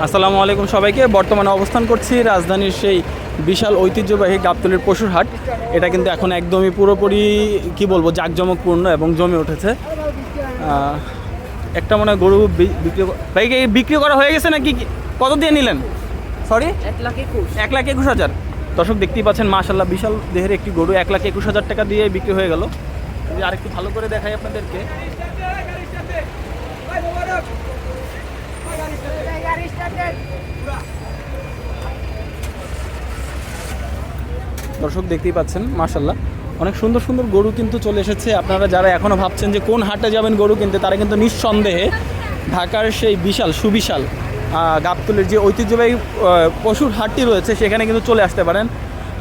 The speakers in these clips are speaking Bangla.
আসসালামু আলাইকুম সবাইকে। বর্তমানে অবস্থান করছি রাজধানীর সেই বিশাল ঐতিহ্যবাহী গাবতলির পশুর হাট এটা কিন্তু এখন একদমই পুরোপুরি কি বলব জাঁকজমকপূর্ণ এবং জমে উঠেছে। একটা মনে হয় গরু বিক্রি ক- ভাই কি বিক্রি করা হয়ে গেছে নাকি কত দিয়ে নিলেন? সরি এক লাখ একুশ। এক লাখ একুশ হাজার। দর্শক দেখতেই পাচ্ছেন মাশাল্লাহ বিশাল দেহের একটি গরু। এক লাখ একুশ হাজার টাকা দিয়ে বিক্রি হয়ে গেল। যদি আরেকটু ভালো করে দেখাই আপনাদেরকে। দর্শক দেখতেই পাচ্ছেন মাশাল্লাহ অনেক সুন্দর সুন্দর গরু কিন্তু চলে এসেছে। আপনারা যারা এখনও ভাবছেন যে কোন হাটে যাবেন গরু কিনতে, তারা কিন্তু নিঃসন্দেহে ঢাকার সেই বিশাল, সুবিশাল গাবতুলের যে ঐতিহ্যবাহী পশুর হাটটি রয়েছে, সেখানে কিন্তু চলে আসতে পারেন।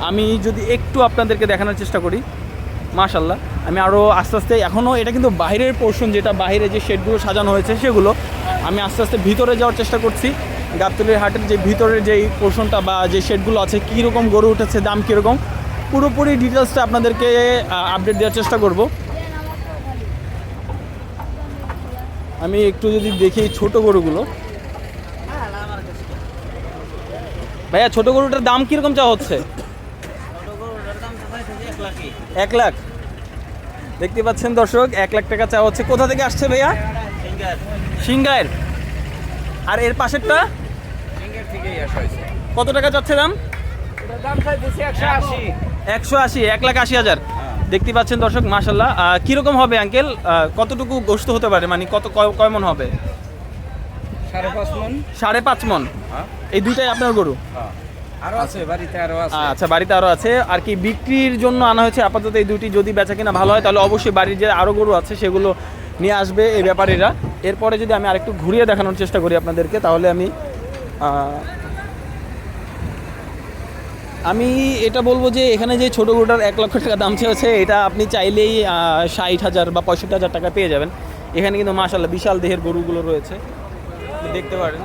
আমি যদি একটু আপনাদেরকে দেখানোর চেষ্টা করি মাশাল্লাহ আমি আরও আস্তে আস্তে এখনও এটা কিন্তু বাইরের পোর্শন যেটা বাইরে যে শেডগুলো সাজানো হয়েছে, সেগুলো আমি আস্তে আস্তে ভিতরে যাওয়ার চেষ্টা করছি। গাবতলির হাটের যে ভিতরের যেই পোর্শনটা বা যে শেডগুলো আছে, কীরকম গরু উঠেছে, দাম কীরকম পুরোপুরি ডিটেলসটা আপনাদেরকে আপডেট দেওয়ার চেষ্টা করব। আমি একটু যদি দেখি ছোট গরুগুলো। ভাইয়া ছোট গরুটার দাম কীরকম চা হচ্ছে? এক লাখ। দেখতে পাচ্ছেন দর্শক এক লাখ টাকা চা হচ্ছে। কোথা থেকে আসছে ভাইয়া? সিঙ্গার। আর এর পাশেরটা? কত টাকা চাচ্ছে দাম? একশো আশি। এক লাখ আশি হাজার। দেখতে পাচ্ছেন দর্শক মাসাল্লাহ কীরকম হবে আঙ্কেল কতটুকু গোস্ত হতে পারে? মানে কত কয়- মন হবে? সাড়ে পাঁচ মন। মন। এই দুইটাই আপনার গরু? আরও আছে বাড়িতে আরও আছে। আচ্ছা বাড়িতে আরও আছে। আর কি বিক্রির জন্য আনা হয়েছে? আপাতত এই দুটি যদি বেচা কিনা ভালো হয় তাহলে অবশ্যই বাড়ির যে আরও গরু আছে সেগুলো নিয়ে আসবে এই ব্যাপারীরা। এরপরে যদি আমি আরেকটু ঘুরিয়ে দেখানোর চেষ্টা করি আপনাদেরকে তাহলে আমি আমি এটা বলব যে এখানে যে ছোটো গরুটার এক লক্ষ টাকা দাম চেয়েছে এটা আপনি চাইলেই ষাট হাজার বা পঁয়ষট্টি হাজার টাকা পেয়ে যাবেন। এখানে কিন্তু মাশাল্লাহ বিশাল দেহের গরুগুলো রয়েছে। দেখতে পারেন।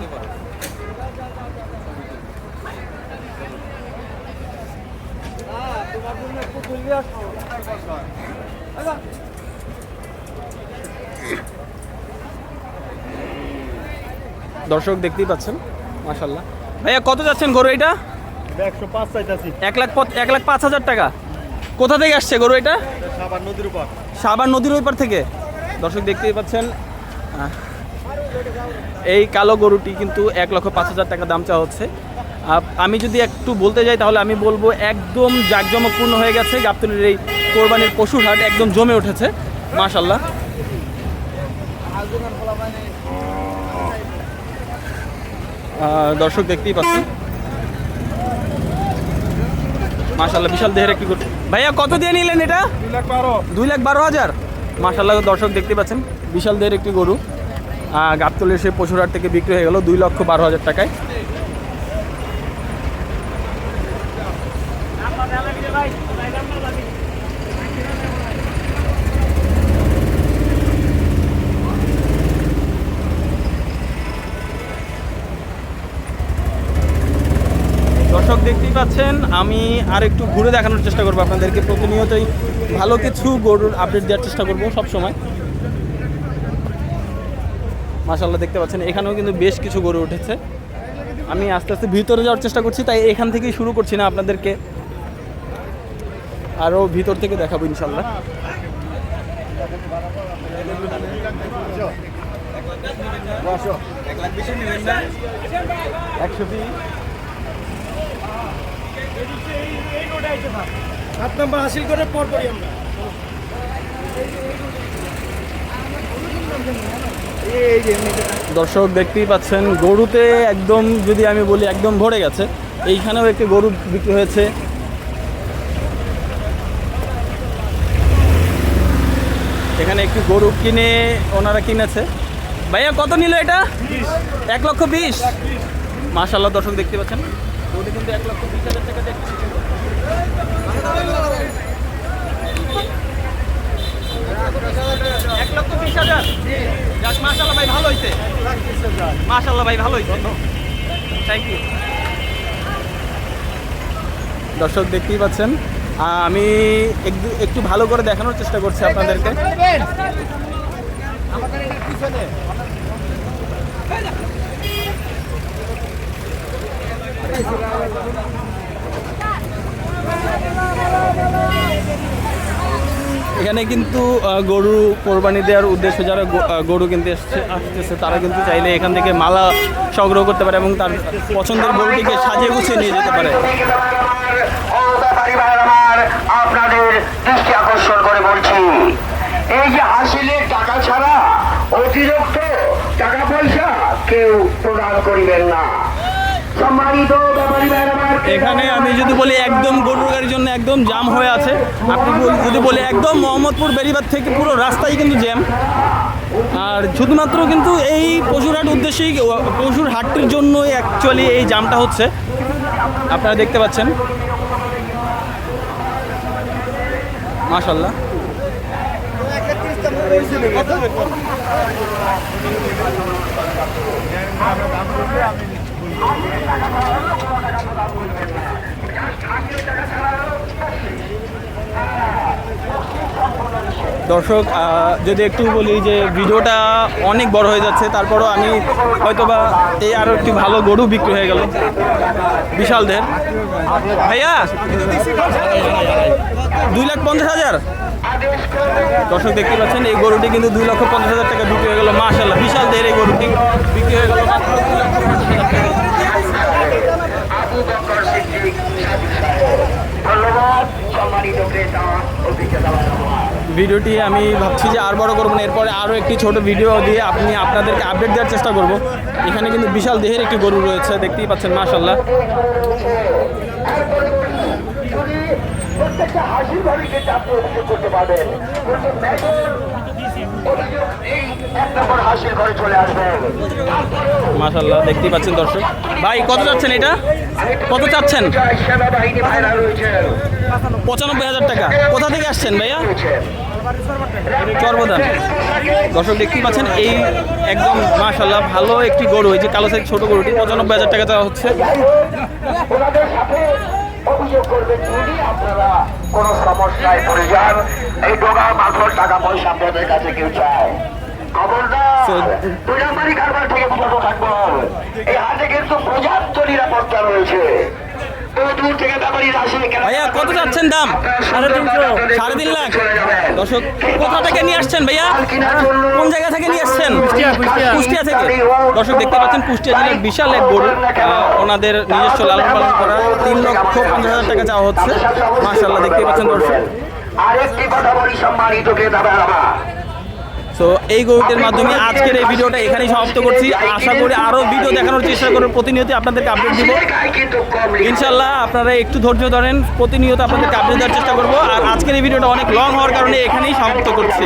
দর্শক দেখতেই পাচ্ছেন মাশাল্লাহ ভাইয়া, কত যাচ্ছেন গরু এটা? এক লাখ এক লাখ পাঁচ হাজার টাকা। কোথা থেকে আসছে গরু এটা? সাবার নদীর উপর। সাবার নদীর ওই পার থেকে। দর্শক দেখতেই পাচ্ছেন এই কালো গরুটি কিন্তু এক লক্ষ পাঁচ হাজার টাকা দাম চাওয়া হচ্ছে। আমি যদি একটু বলতে যাই তাহলে আমি বলব একদম জাঁকজমকপূর্ণ হয়ে গেছে। গাবতলির এই কোরবানির পশুর হাট একদম জমে উঠেছে মাশাল্লাহ দর্শক দেখতেই পাচ্ছেন মাশাল্লাহ বিশাল দেহের একটি গরু। ভাইয়া, কত দিয়ে নিলেন এটা? দুই লাখ বারো হাজার। মাসাল্লাহ দর্শক দেখতে পাচ্ছেন, বিশাল দেহের একটি গরু। গাবতলের সেই পশুরহাট থেকে বিক্রি হয়ে গেল দুই লক্ষ বারো হাজার টাকায়। দর্শক দেখতেই পাচ্ছেন, আমি আর একটু ঘুরে দেখানোর চেষ্টা করব আপনাদেরকে। প্রতিনিয়তই ভালো কিছু গরুর আপডেট দেওয়ার চেষ্টা করব সব সময় মাশাল্লাহ দেখতে পাচ্ছেন, এখানেও কিন্তু বেশ কিছু গরু উঠেছে। আমি আস্তে আস্তে ভিতরে যাওয়ার চেষ্টা করছি, তাই এখান থেকেই শুরু করছি না আপনাদেরকে। আরও ভিতর থেকে দেখাবো ইনশাল্লাহ একশো বিশ সাত নম্বর হাসিল করে পর পরই আমরা। দর্শক দেখতেই পাচ্ছেন গরুতে একদম যদি আমি বলি একদম ভরে গেছে। এইখানেও একটি গরু বিক্রি হয়েছে। এখানে একটি গরু কিনে ওনারা কিনেছে। ভাইয়া কত নিল এটা? এক লক্ষ বিশ। মাশাল্লাহ দর্শক দেখতে পাচ্ছেন। গরুটি কিন্তু এক লক্ষ বিশ হাজার টাকা দেখছি ভাই ভালোই। থ্যাংক ইউ দর্শক দেখতেই পাচ্ছেন আমি একটু একটু ভালো করে দেখানোর চেষ্টা করছি আপনাদেরকে। আমাদের এখানে কিন্তু গরু কোরবানি দেওয়ার উদ্দেশ্যে যারা গরু কিনতে এসছে, আসতেছে, তারা কিন্তু চাইলে এখান থেকে মালা সংগ্রহ করতে পারে এবং তার পছন্দের গরুটিকে সাজিয়ে গুছিয়ে নিয়ে যেতে পারে। আপনাদের দৃষ্টি আকর্ষণ করে বলছি, এই যে টাকা ছাড়া অতিরিক্ত টাকা পয়সা কেউ প্রদান করিবেন না। এখানে আমি যদি বলি একদম গরুর গাড়ির জন্য একদম জাম হয়ে আছে। আপনি যদি বলি একদম মোহাম্মদপুর বেরিবাদ থেকে পুরো রাস্তাই কিন্তু জ্যাম। আর শুধুমাত্র কিন্তু এই পশুর হাট উদ্দেশ্যেই পশুর হাটটির জন্যই অ্যাকচুয়ালি এই জামটা হচ্ছে। আপনারা দেখতে পাচ্ছেন। মাশাল্লাহ দর্শক যদি একটু বলি যে ভিডিওটা অনেক বড় হয়ে যাচ্ছে, তারপরও আমি হয়তোবা এই আরও একটি ভালো গরু বিক্রি হয়ে গেল। বিশাল দের ভাইয়া! দুই লাখ পঞ্চাশ হাজার? দর্শক দেখতে পাচ্ছেন, এই গরুটি কিন্তু দুই লক্ষ পঞ্চাশ হাজার টাকা বিক্রি হয়ে গেল। মাশাল্লাহ বিশাল দের এই গরুটি বিক্রি হয়ে গেল। ভিডিওটি আমি ভাবছি যে আর বড় করব না, এরপরে আরও একটি ছোট ভিডিও দিয়ে আপনি আপনাদেরকে আপডেট দেওয়ার চেষ্টা করব। এখানে কিন্তু বিশাল দেহের একটি গরু রয়েছে, দেখতেই পাচ্ছেন মাশাল্লাহ প্রত্যেকটা হাসির বাড়িতে আপনি অভিযোগ করতে পারবেন মাশাল্লাহ দেখতেই পাচ্ছেন দর্শক। ভাই কত চাচ্ছেন এটা? কত চাচ্ছেন? পঁচানব্বই হাজার টাকা। কোথা থেকে আসছেন ভাইয়া। চর্বদান। দর্শক দেখতেই পাচ্ছেন এই একদম মাশাল্লাহ ভালো একটি গরু এই যে কালো সাইজ ছোট গরুটি পঁচানব্বই হাজার টাকা দেওয়া হচ্ছে। করবেন যদি আপনারা কোনো সমস্যায় পড়ে যান এই ডোগা মাথর টাকা পয়সা আপনাদের কাছে কেউ চায়। খবরদার কারবার থেকে বিরত থাকব। এই হাতে কিন্তু পর্যাপ্ত নিরাপত্তা রয়েছে। ভাইয়া কত চাচ্ছেন দাম? সাড়ে তিনশো সাড়ে তিন লাখ। দর্শক কোথা থেকে নিয়ে আসছেন ভাইয়া? কোন জায়গা থেকে নিয়ে আসছেন? কুষ্টিয়া থেকে। দর্শক দেখতে পাচ্ছেন কুষ্টিয়া জেলার বিশাল এক গরু। ওনাদের নিজস্ব লালন পালন করা তিন লক্ষ পঞ্চাশ হাজার টাকা চাওয়া হচ্ছে। মাশাল্লাহ দেখতে পাচ্ছেন দর্শক। আরেকটি কথা বলি সম্মানিত ক্রেতা তো এই গরুটির মাধ্যমে আজকের এই ভিডিওটা এখানেই সমাপ্ত করছি। আশা করি আরও ভিডিও দেখানোর চেষ্টা করব। প্রতিনিয়ত আপনাদেরকে আপডেট দিব। ইনশাল্লাহ আপনারা একটু ধৈর্য ধরেন। প্রতিনিয়ত আপনাদেরকে আপডেট দেওয়ার চেষ্টা করব। আর আজকের এই ভিডিওটা অনেক লং হওয়ার কারণে এখানেই সমাপ্ত করছি।